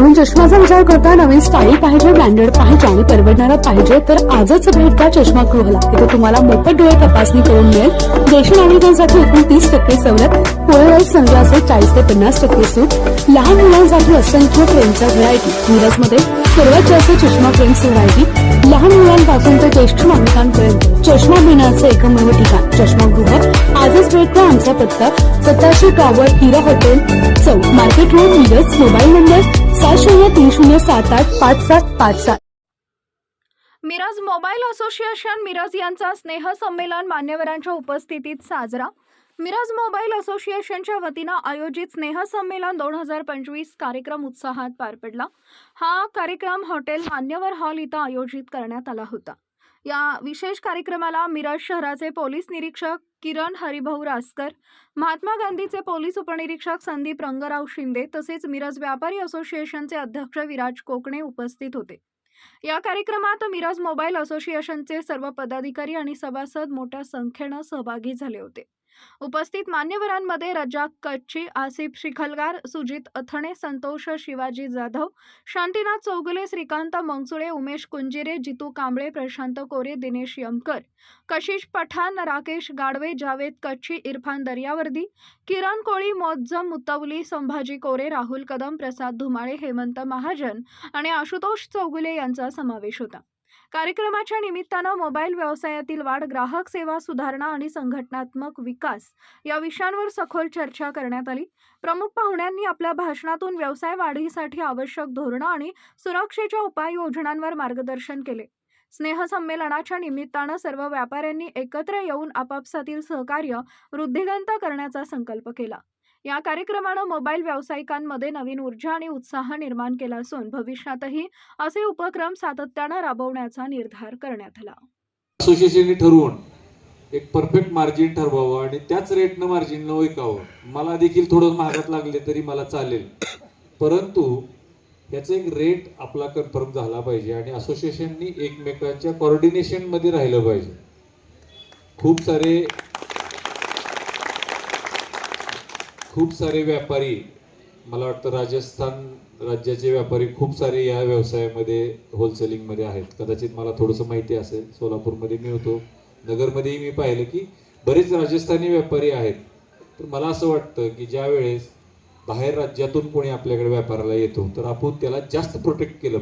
चष्म्याचा विचार करता नवीन स्टाईल पाहिजे ब्रँडेड पाहिजे आणि परवडणारा पाहिजे तर आजच भेट द्या चष्मा गृहाला. इथे तुम्हाला मोफत डोळे तपासणी करून मिळेल. देशी नागरिकांसाठी एकूण तीस टक्के सवलत पोळेवाईट सनग्लासेस चाळीस ते पन्नास टक्के सूट. लहान मुलांसाठी असंख्य फ्रेमच्या व्हरायटी मिरजमध्ये सर्वात जास्त चष्मा फ्रेम्स व्हरायटी लहान मुलांपासून ते ज्येष्ठ नागरिकांपर्यंत. चष्मा घेण्याचं एकमेव ठिकाण चष्मागृह आजच भेट द्या आमचा पत्ता सत्ताशे tower Hira hotel chowk market road Miraj mobile number सात शून्य तीन शून्य सात आठ पाच सात पाच सात. मिरज मोबाईल असोसिएशन मिरज यांचा स्नेह संमेलन मान्यवरांच्या उपस्थितीत साजरा. मिरज मोबाईल असोसिएशनच्या वतीनं आयोजित स्नेहसंमेलन दोन हजार पंचवीस कार्यक्रम उत्साहात पार पडला. हा कार्यक्रम हॉटेल मान्यवर हॉल इथं आयोजित करण्यात आला होता. या विशेष कार्यक्रमाला मिरज शहराचे पोलीस निरीक्षक किरण हरिभाऊ रासकर महात्मा गांधीचे पोलीस उपनिरीक्षक संदीप रंगराव शिंदे तसेच मिरज व्यापारी असोसिएशनचे अध्यक्ष विराज कोकणे उपस्थित होते. या कार्यक्रमात मिरज मोबाईल असोसिएशनचे सर्व पदाधिकारी आणि सभासद मोठ्या संख्येनं सहभागी झाले होते. उपस्थित मान्यवरांमध्ये रजाक कच्ची आसिफ शिखलगार सुजित अथणे संतोष शिवाजी जाधव शांतीनाथ चौगुले श्रीकांत मंगसुळे उमेश कुंजिरे जितू कांबळे प्रशांत कोरे दिनेश यमकर कशिश पठाण राकेश गाडवे जावेद कच्ची इरफान दर्यावर्दी किरण कोळी मोज्जम मुतवली संभाजी कोरे राहुल कदम प्रसाद धुमाळे हेमंत महाजन आणि आशुतोष चौगुले यांचा समावेश होता. कार्यक्रमाच्या निमित्तानं मोबाईल व्यवसायातील वाढ ग्राहक सेवा सुधारणा आणि संघटनात्मक विकास या विषयांवर सखोल चर्चा करण्यात आली. प्रमुख पाहुण्यांनी आपल्या भाषणातून व्यवसाय वाढीसाठी आवश्यक धोरणं आणि सुरक्षेच्या उपाययोजनांवर मार्गदर्शन केले. स्नेहसंमेलनाच्या निमित्तानं सर्व व्यापाऱ्यांनी एकत्र येऊन आपापसातील सहकार्य वृद्धिगंत करण्याचा संकल्प केला. या कार्यक्रमानं मोबाईल व्यावसायिकांमध्ये नवीन ऊर्जा आणि उत्साह निर्माण केला असून भविष्यातही असे उपक्रम सातत्यानं राबवण्याचा निर्धार करण्यात आला. असोसिएशनने ठरवून एक परफेक्ट मार्जिन ठरवावं आणि त्याच रेटनं मार्जिननं विकावं. मला देखील थोडं महागात लागले तरी मला चालेल. परंतु याचा एक रेट आपला कन्फर्म झाला पाहिजे आणि असोसिएशननी एकमेकांच्या कॉर्डिनेशनमध्ये राहिलं पाहिजे. खूप सारे खूप सारे व्यापारी मला वाटतं राजस्थान राज्याचे व्यापारी खूप सारे या व्यवसायामध्ये होलसेलिंगमध्ये आहेत. कदाचित मला थोडंसं माहिती असेल सोलापूरमध्ये मी होतो. नगरमध्येही मी पाहिलं की बरेच राजस्थानी व्यापारी आहेत. तर मला असं वाटतं की ज्या वेळेस बाहेर राज्यातून कोणी आपल्याकडे व्यापाराला येतो तर आपण त्याला जास्त प्रोटेक्ट केलं